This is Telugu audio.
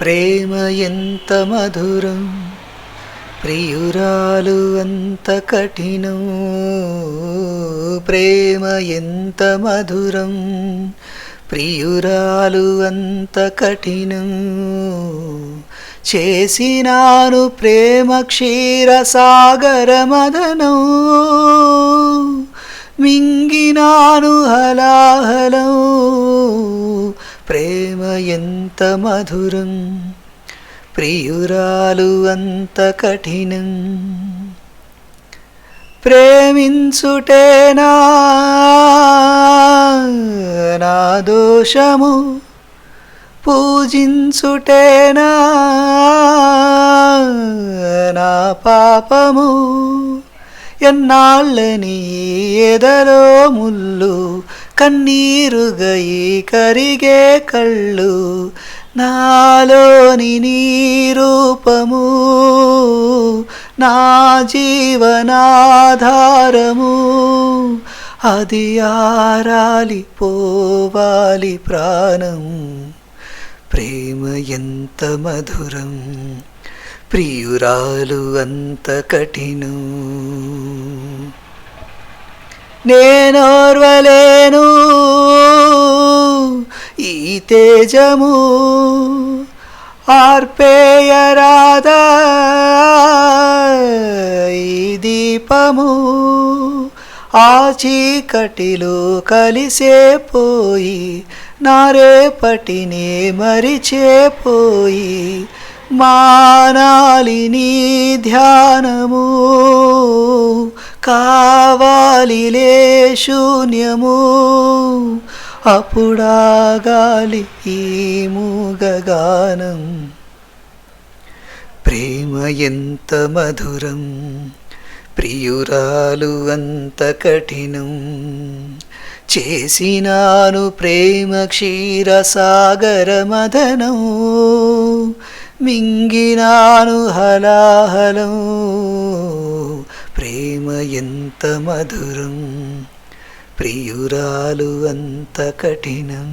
ప్రేమ ఎంత మధురం ప్రియురాలు అంత కఠినం. ప్రేమ ఎంత మధురం ప్రియురాలు అంత కఠినం. చేసినాను ప్రేమ క్షీర సాగర మదనం మింగినాను హలాహలం. అంత మధురం ప్రియురాలు అంత కఠినం. ప్రేమించుటేనా నా దోషము పూజించుటేనా నా పాపము. ఎన్నాళ్ళని ఎదలో ముళ్ళు కన్నీరుగయి కరిగే కళ్ళు నాలోని నీ రూపము నా జీవనాధారము. అది ఆరాలి పోవాలి ప్రాణం ప్రేమ ఎంత మధురం ప్రియురాలు అంత కఠిను నేనోర్వలేను తేజము ఆర్పేయరాదా ఈ దీపము ఆ చీకటిలో కలిసే పోయి నారేపటినే మరిచేపోయి మానాలిని ధ్యానము కావాలిలే శూన్యము. అప్పుడాగాలి ఈ మూగగానం. ప్రేమ ఎంత మధురం ప్రియురాలు అంత కఠినం. చేసినాను ప్రేమ క్షీర సాగర మదనం. మింగినాను హలాహలం. ప్రేమ ఎంత మధురం ప్రియురాలు అంత కఠినం.